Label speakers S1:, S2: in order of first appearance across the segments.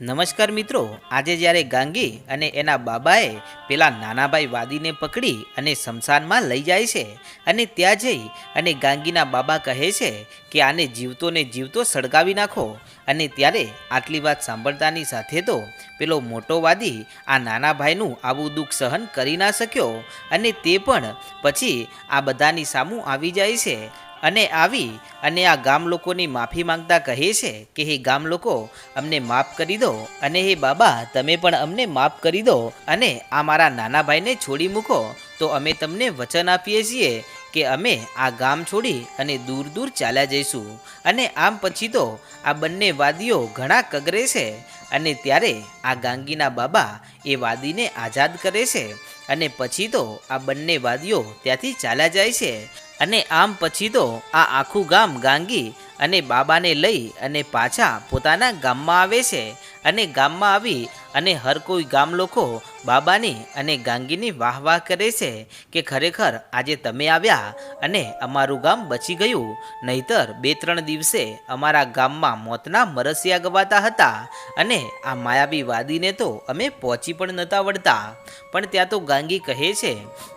S1: નમસ્કાર મિત્રો, આજે જ્યારે ગાંગી અને એના બાબાએ પેલા નાનાભાઈ વાદીને પકડી અને શમશાનમાં લઈ જાય છે અને ત્યાં જઈ અને ગાંગીના બાબા કહે છે કે આને જીવતો ને જીવતો સળગાવી નાખો અને ત્યારે આટલી વાત સાંભળતાની સાથે તો પેલો મોટો વાદી આ નાના ભાઈનું આવું દુઃખ સહન કરી ના શક્યો અને તે પણ પછી આ બધાની સામું આવી જાય છે અને આવી અને આ ગામ લોકોની માફી માંગતા કહે છે કે, હે ગામ લોકો, અમને માફ કરી દો અને હે બાબા, તમે પણ અમને માફ કરી દો અને આ મારા નાના ભાઈને છોડી મૂકો. તો અમે તમને વચન આપીએ છીએ કે અમે આ ગામ છોડી અને દૂર દૂર ચાલ્યા જઈશું. અને આમ પછી તો આ બંને વાદીઓ ઘણા કગરે છે અને ત્યારે આ ગાંગીના બાબા એ વાદીને આઝાદ કરે છે. અને પછી તો આ બંને વાદીઓ ત્યાંથી ચાલ્યા જાય છે. અને આમ પછી તો આ આખું ગામ ગાંગી અને બાબાને લઈ અને પાછા પોતાના ગામમાં આવે છે અને ગામમાં આવી અને હર કોઈ ગામ લોકો બાબાની અને ગાંગીની વાહ વાહ કરે છે કે ખરેખર આજે તમે આવ્યા અને અમારું ગામ બચી ગયું. નહીતર બે ત્રણ દિવસે અમારા ગામમાં મોતના મરસિયા ગવાતા હતા અને આ માયાવી વાદીને તો અમે પહોંચી પણ નહોતા વળતા. પણ ત્યાં તો ગાંગી કહે છે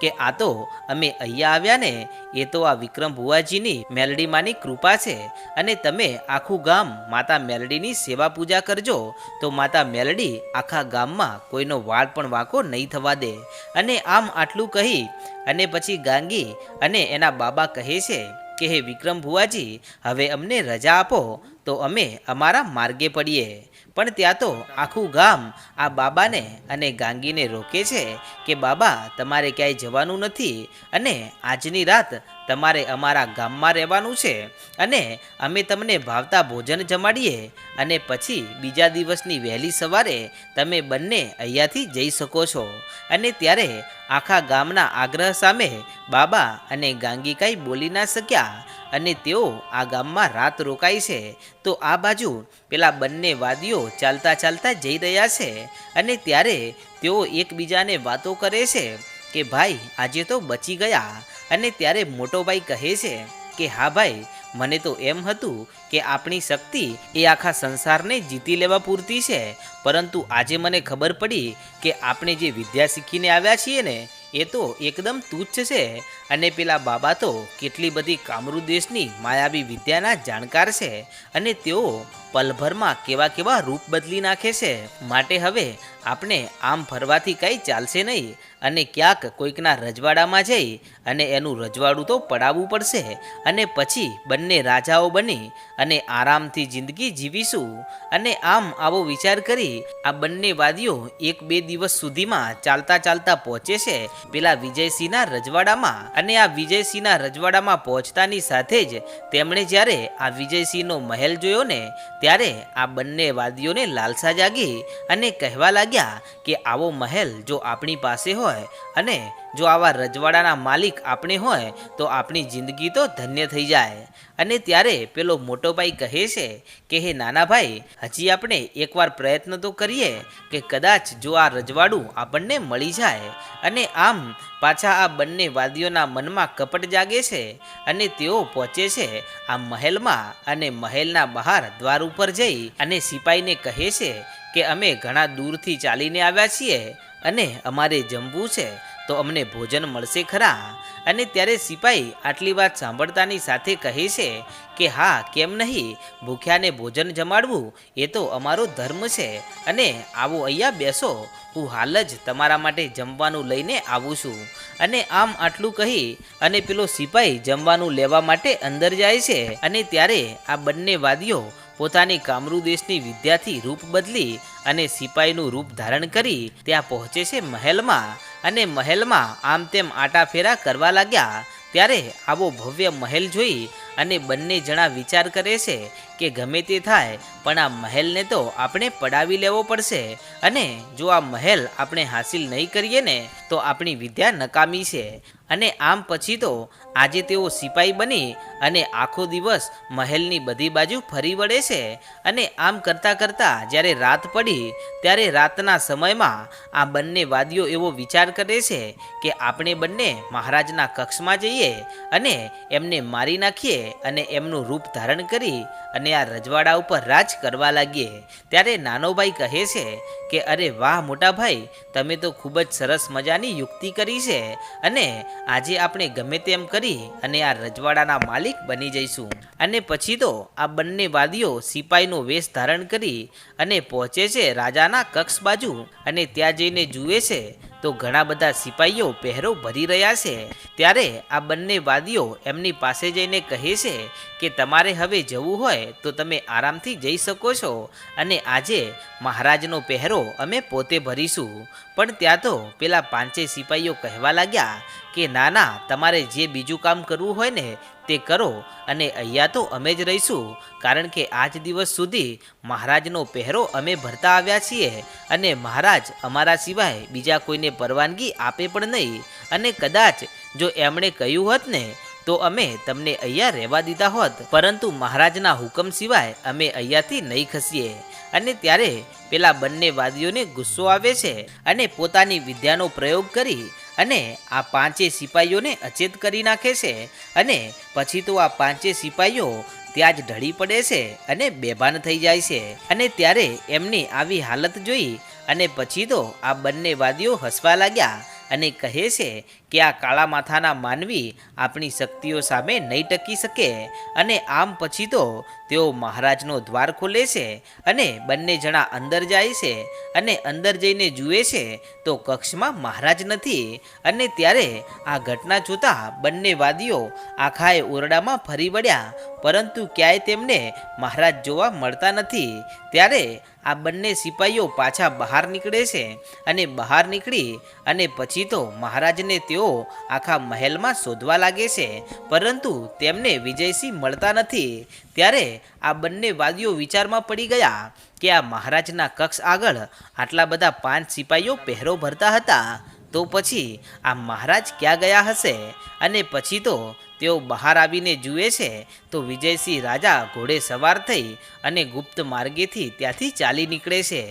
S1: કે, આ તો અમે અહીંયા આવ્યા ને એ તો આ વિક્રમ ભુવાજીની મેલડીમાંની કૃપા છે. અને તમે આખું ગામ માતા મેલડીની સેવા પૂજા કરજો, તો માતા મેલડી આખા ગામમાં કોઈનો વાળ પણ વાંકો નહીં થવા દે. અને આમ આટલું કહી, અને પછી ગાંગી અને એના બાબા કહે છે કે, હે વિક્રમ ભુવાજી, હવે અમને રજા આપો, તો અમે અમારા માર્ગે પડીએ. પણ ત્યાં તો આખું ગામ આ બાબાને અને ગાંગીને રોકે છે કે, બાબા, તમારે ક્યાંય જવાનું નથી. અને આજની રાત તમારે અમારા ગામમાં રહેવાનું છે અને અમે તમને ભાવતા ભોજન જમાડીએ અને પછી બીજા દિવસની વહેલી સવારે તમે બંને અહીંયાથી જઈ શકો છો. અને ત્યારે આખા ગામના આગ્રહ સામે બાબા અને ગાંગીકાઈ બોલી ના શક્યા અને તેઓ આ ગામમાં રાત રોકાય છે. તો આ બાજુ પેલા બંને વાદીઓ ચાલતા ચાલતા જઈ રહ્યા છે અને ત્યારે તેઓ એકબીજાને વાતો કરે છે કે ભાઈ આજે તો બચી ગયા અને ત્યારે મોટો ભાઈ કહે છે કે, હા ભાઈ, મને તો એમ હતું કે આપણી શક્તિ એ આખા સંસારને જીતી લેવા પૂરતી છે. પરંતુ આજે મને ખબર પડી કે આપણે જે વિદ્યા શીખીને આવ્યા છીએ ને, એ તો એકદમ તુચ્છ છે. અને પેલા બાબા તો કેટલી બધી કામરૂ દેશની માયાવી વિદ્યાના જાણકાર છે. અને તેઓ પલભરમાં કેવા કેવા રૂપ બદલી નાખે છે? માટે હવે આપણે આમ ફરવાથી કંઈ ચાલશે નહીં અને ક્યાંક કોઈકના રજવાડામાં જઈ અને એનું રજવાડું તો પડાવવું પડશે અને પછી બંને રાજાઓ બની અને આરામથી જિંદગી જીવીશું. અને આમ આવો વિચાર કરી આ બંને વાદીઓ એક બે દિવસ સુધીમાં ચાલતા ચાલતા પહોંચે છે પેલા વિજયસિંહના રજવાડામાં. અને આ વિજયસિંહના રજવાડામાં પહોંચતાની સાથે જ તેમણે જ્યારે આ વિજયસિંહનો મહેલ જોયો ને ત્યારે આ બંને વાદીઓને લાલસા જાગી અને કહેવા લાગ્યા કે આવો મહેલ જો આપણી પાસે હોય અને જો આવા રજવાડાના માલિક આપણે હોય, તો આપણી જિંદગી તો ધન્ય થઈ જાય. અને ત્યારે પેલો મોટો ભાઈ કહે છે કે, હે નાના ભાઈ, હજી આપણે એકવાર પ્રયત્ન તો કરીએ કે કદાચ જો આ રજવાડું આપણને મળી જાય. અને આમ પાછા આ બંને વાદીઓના મનમાં કપટ જાગે છે અને તેઓ પહોંચે છે આ મહેલમાં અને મહેલના બહાર દ્વાર ઉપર જઈ અને સિપાહીને કહે છે કે, અમે ઘણા દૂરથી ચાલીને આવ્યા છીએ અને અમારે જમવું છે. તો અમને ભોજન મળશે ખરા? અને ત્યારે સિપાઈ આટલી વાત સાંભળતાની સાથે કહે છે કે, હા, કેમ નહીં? ભૂખ્યાને ભોજન જમાડવું, એ તો અમારો ધર્મ છે. અને આવો અહીંયા બેસો. હું હાલ જ તમારા માટે જમવાનું લઈને આવું છું. અને આમ આટલું કહી અને પેલો સિપાઈ જમવાનું લેવા માટે અંદર જાય છે. અને ત્યારે આ બંને વાદીઓ પોતાની કામરૂ દેશની વિદ્યાથી રૂપ બદલી અને સિપાહીનું રૂપ ધારણ કરી ત્યાં પહોંચે છે મહેલમાં. અને મહેલમાં આમ તેમ આટાફેરા કરવા લાગ્યા ત્યારે આવો ભવ્ય મહેલ જોઈ અને બંને જણા વિચાર કરે છે કે ગમે તે થાય, પણ આ મહેલને તો આપણે પડાવી લેવો પડશે. અને જો આ મહેલ આપણે હાસિલ નહીં કરીએ ને, તો આપણી વિદ્યા નકામી છે. અને આમ પછી તો આજે તેઓ સિપાઈ બની અને આખો દિવસ મહેલની બધી બાજુ ફરી વળે છે. અને આમ કરતાં કરતાં જ્યારે રાત પડી, ત્યારે રાતના સમયમાં આ બંને વાદીઓ એવો વિચાર કરે છે કે આપણે બંને મહારાજના કક્ષમાં જઈએ અને એમને મારી નાખીએ અને એમનું રૂપ ધારણ કરી અને આ રજવાડા ઉપર રાજ કરવા લાગીએ ત્યારે નાનોભાઈ કહે છે કે, અરે વાહ મોટા ભાઈ તમે તો ખૂબ જ સરસ મજાની યુક્તિ કરી છે અને આજે આપણે ગમે તેમ કરી અને આ રજવાડાના માલિક બની જઈશું. અને પછી તો આ બંને વાદીઓ સિપાહીનો વેશ ધારણ કરી અને પહોંચે છે રાજાના કક્ષ બાજુ અને ત્યાં જઈને જુએ છે તો ઘણા બધા સિપાહીઓ પહેરો ભરી રહ્યા છે. ત્યારે આ બંને વાદીઓ એમની પાસે જઈને કહે છે કે તમારે હવે જવું હોય તો તમે આરામથી જઈ શકો છો. અને આજે મહારાજનો પહેરો અમે પોતે ભરીશું. પણ ત્યાં તો પેલા પાંચે સિપાહીઓ કહેવા લાગ્યા કે ના ના તમારે જે બીજું કામ કરવું હોય ને તે કરો અને અહીંયા તો અમે જ રહીશું, કારણ કે આજ દિવસ સુધી મહારાજનો પહેરો અમે ભરતા આવ્યા છીએ અને મહારાજ અમારા સિવાય બીજા કોઈને પરવાનગી આપે પણ નહીં અને કદાચ જો એમણે કહ્યું હોત ને, તો અમે તમને અહીંયા રહેવા દીધા હોત. પરંતુ મહારાજના હુકમ સિવાય અમે અહીંયાથી નહીં ખસીએ. અને ત્યારે પેલા બંને વાદીઓને ગુસ્સો આવે છે અને પોતાની વિદ્યાનો પ્રયોગ કરી અને આ પાંચે સિપાહીઓને અચેત કરી નાખે છે અને પછી તો આ પાંચે સિપાહીઓ ત્યાં જ ઢળી પડે છે અને બેભાન થઈ જાય છે. અને ત્યારે એમની આવી હાલત જોઈ અને પછી તો આ બંને વાદીઓ હસવા લાગ્યા અને કહે છે કે આ કાળા માથાના માનવી આપણી શક્તિઓ સામે નહીં ટકી શકે અને આમ પછી તો તેઓ મહારાજનો દ્વાર ખોલે છે અને બંને જણા અંદર જાય છે અને અંદર જઈને જુએ છે તો કક્ષમાં મહારાજ નથી અને ત્યારે આ ઘટના જોતા બંને વાદીઓ આખાએ ઓરડામાં ફરી વળ્યા, પરંતુ ક્યાંય તેમને મહારાજ જોવા મળતા નથી. ત્યારે આ બંને સિપાહીઓ પાછા બહાર નીકળે છે અને બહાર નીકળી અને પછી તો મહારાજને તેઓ આખા મહેલમાં શોધવા લાગે છે, પરંતુ તેમને વિજયસિંહ મળતા નથી. ત્યારે આ બંને વાદીઓ વિચારમાં પડી ગયા કે આ મહારાજના કક્ષ આગળ આટલા બધા પાંચ સિપાહીઓ પહેરો ભરતા હતા. તો પછી આ મહારાજ ક્યાં ગયા હશે? અને પછી તો તેઓ બહાર આવીને જુએ છે, તો વિજયસિંહ રાજા ઘોડે સવાર થઈ અને ગુપ્ત માર્ગેથી ત્યાંથી ચાલી નીકળે છે.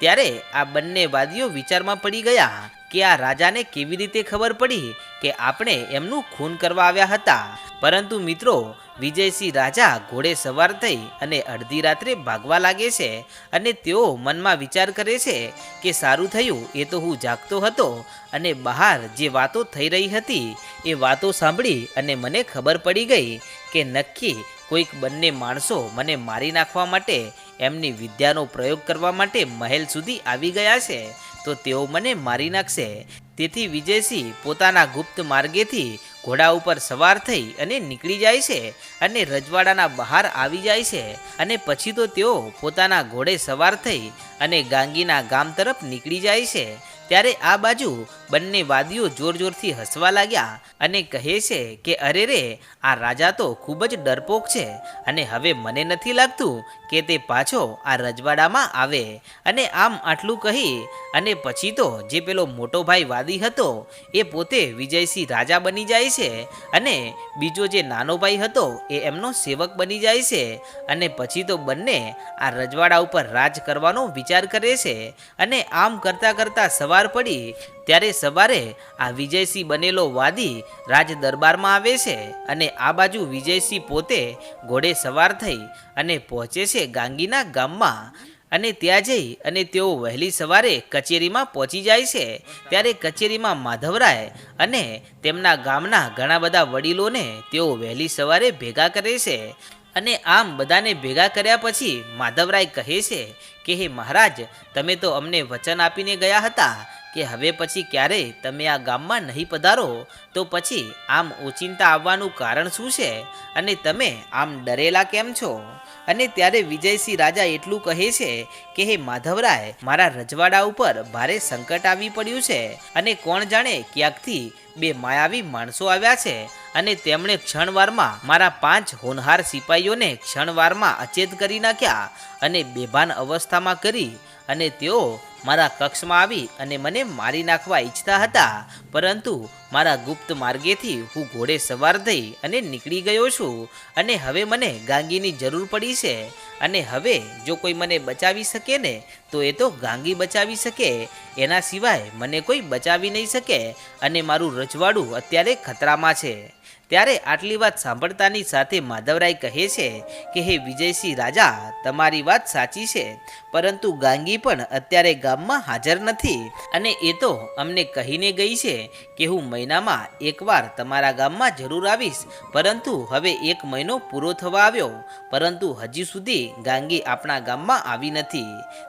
S1: ત્યારે આ બંને વાદીઓ વિચારમાં પડી ગયા કે આ રાજાને કેવી રીતે ખબર પડી કે આપણે એમનું ખૂન કરવા આવ્યા હતા. પરંતુ મિત્રો, વિજયસિંહ રાજા ઘોડે સવાર થઈ અને અડધી રાત્રે ભાગવા લાગે છે અને તેઓ મનમાં વિચાર કરે છે કે સારું થયું એ તો હું જાગતો હતો અને બહાર જે વાતો થઈ રહી હતી એ વાતો સાંભળી અને મને ખબર પડી ગઈ કે નક્કી કોઈક બંને માણસો મને મારી નાખવા માટે, એમની વિદ્યાનો પ્રયોગ કરવા માટે મહેલ સુધી આવી ગયા છે, તો તેઓ મને મારી નાખશે. તેથી વિજયસિંહ પોતાના ગુપ્ત માર્ગેથી ઘોડા ઉપર સવાર થઈ અને નીકળી જાય છે અને રજવાડાના બહાર આવી જાય છે અને પછી તો તેઓ પોતાના ઘોડે સવાર થઈ અને ગાંગીના ગામ તરફ નીકળી જાય છે. ત્યારે આ બાજુ બંને વાદીઓ જોર જોરથી હસવા લાગ્યા અને કહે છે કે, અરે રે, આ રાજા તો ખૂબ જ ડરપોક છે અને હવે મને નથી લાગતું કે તે પાછો આ રજવાડામાં આવે. અને આમ આટલું કહી અને પછી તો જે પેલો મોટો ભાઈ વાદી હતો એ પોતે વિજયસિંહ રાજા બની જાય છે અને બીજો જે નાનો ભાઈ હતો એ એમનો સેવક બની જાય છે અને પછી તો બંને આ રજવાડા ઉપર રાજ કરવાનો વિચાર કરે છે અને આમ કરતાં કરતાં સવાર પડી ત્યારે સવારે આ વિજયસિંહ બનેલો વાદી રાજ દરબારમાં આવે છે અને આ બાજુ વિજયસિંહ પોતે ઘોડે સવાર થઈ અને પહોંચે છે ગાંગીના ગામમાં. અને ત્યાં જઈ અને તેઓ વહેલી સવારે કચેરીમાં પહોંચી જાય છે. ત્યારે કચેરીમાં માધવરાય અને તેમના ગામના ઘણા બધા વડીલોને તેઓ વહેલી સવારે ભેગા કરે છે. અને આમ બધાને ભેગા કર્યા પછી માધવરાય કહે છે કે, હે મહારાજ, તમે તો અમને વચન આપીને ગયા હતા. કે હવે પછી ક્યારેય તમે આ ગામમાં નહીં પધારો, તો પછી આમ ઓચિંતા આવવાનું કારણ શું છે? અને તમે આમ ડરેલા કેમ છો? અને ત્યારે વિજયસિંહ રાજા એટલું કહે છે કે, હે માધવરાય, મારા રજવાડા ઉપર ભારે સંકટ આવી પડ્યું છે. અને કોણ જાણે ક્યાંકથી બે માયાવી માણસો આવ્યા છે અને તેમણે ક્ષણવારમાં મારા પાંચ હોનહાર સિપાહીઓને ક્ષણવારમાં અચેત કરી નાખ્યા અને બેભાન અવસ્થામાં કરી અને તેઓ મારા કક્ષમાં આવી અને મને મારી નાખવા ઈચ્છતા હતા. પરંતુ મારા ગુપ્ત માર્ગેથી હું ઘોડે સવાર થઈ અને નીકળી ગયો છું અને હવે મને ગાંગીની જરૂર પડી છે. અને હવે જો કોઈ મને બચાવી શકે ને, તો એ તો ગાંગી બચાવી શકે. એના સિવાય મને કોઈ બચાવી નહીં શકે અને મારું રજવાડું અત્યારે ખતરામાં છે. ત્યારે આટલી વાત સાંભળતાની સાથે માધવરાય કહે છે કે, હે વિજયસિંહ રાજા, તમારી વાત સાચી છે, પરંતુ ગાંગી પણ અત્યારે ગામમાં હાજર નથી. અને એ તો અમને કહીને ગઈ છે કે, હું મહિનામાં એકવાર તમારા ગામમાં જરૂર આવીશ. પરંતુ હવે એક મહિનો પૂરો થવા આવ્યો. પરંતુ હજી સુધી ગાંગી આપણા ગામમાં આવી નથી.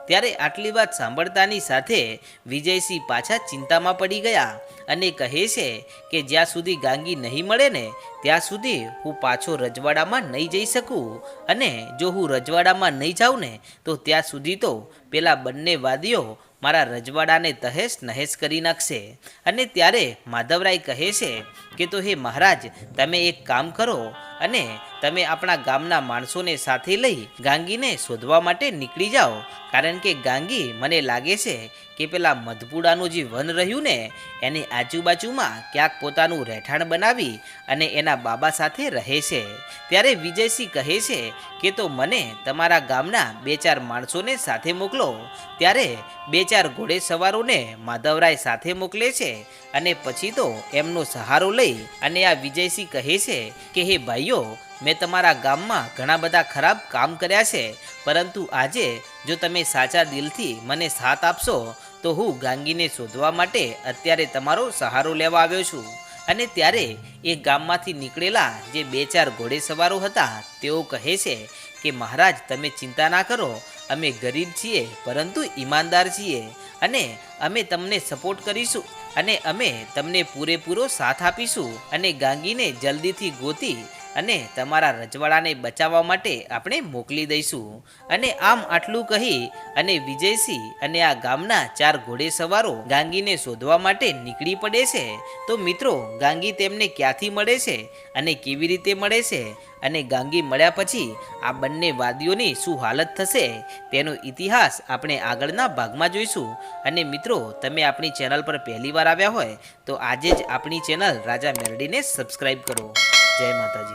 S1: ત્યારે આટલી વાત સાંભળતાની સાથે વિજયસિંહ પાછા ચિંતામાં પડી ગયા અને કહે છે કે, જ્યાં સુધી ગાંગી નહીં મળે ને ત્યાં સુધી હું પાછો રજવાડામાં નહીં જઈ શકું અને જો હું રજવાડામાં નહીં જાઉં ને, તો ત્યાં સુધી તો પેલા બંને વાદીઓ મારા રજવાડાને તહેશ નહેશ કરી નાખશે. અને ત્યારે માધવરાય કહે છે કે, તો હે મહારાજ, તમે એક કામ કરો અને તમે આપણા ગામના માણસોને સાથે લઈ ગાંગીને શોધવા માટે નીકળી જાઓ. કારણ કે ગાંગી મને લાગે છે કે પેલા મધપુડાનું જે વન રહ્યું ને, એની આજુબાજુમાં ક્યાંક પોતાનું રહેઠાણ બનાવી અને એના બાબા સાથે રહે છે. ત્યારે વિજયસિંહ કહે છે કે, તો મને તમારા ગામના બે ચાર માણસોને સાથે મોકલો. ત્યારે બે ચાર ઘોડે સવારોને માધવરાય સાથે મોકલે છે અને પછી તો એમનો સહારો લઈ અને આ વિજયસિંહ કહે છે કે, હે ભાઈઓ, મેં તમારા ગામમાં ઘણા બધા ખરાબ કામ કર્યા છે, પરંતુ આજે જો તમે સાચા દિલથી મને સાથ આપશો તો હું ગાંગીને શોધવા માટે અત્યારે તમારો સહારો લેવા આવ્યો છું. અને ત્યારે એ ગામમાંથી નીકળેલા જે બે ચાર ઘોડે સવારો હતા, તેઓ કહે છે કે, મહારાજ, તમે ચિંતા ના કરો. અમે ગરીબ છીએ, પરંતુ ઈમાનદાર છીએ. અને અમે તમને સપોર્ટ કરીશું. અને અમે તમને પૂરેપૂરો સાથ આપીશું. અને ગાંગીને જલ્દીથી ગોતી અને તમારા રજવાડાને બચાવવા માટે આપણે મોકલી દઈશું. અને આમ આટલું કહી અને વિજયસિંહ અને આ ગામના ચાર ઘોડેસવારો ગાંગીને શોધવા માટે નીકળી પડે છે. તો મિત્રો, ગાંગી તેમને ક્યાંથી મળે છે અને કેવી રીતે મળે છે? અને ગાંગી મળ્યા પછી આ બંને વાદીઓની શું હાલત થશે? તેનો ઇતિહાસ આપણે આગળના ભાગમાં જોઈશું. અને મિત્રો, તમે આપણી ચેનલ પર પહેલીવાર આવ્યા હોય તો આજે જ આપણી ચેનલ રાજા મેરડીને સબસ્ક્રાઈબ કરો. જય માતાજી.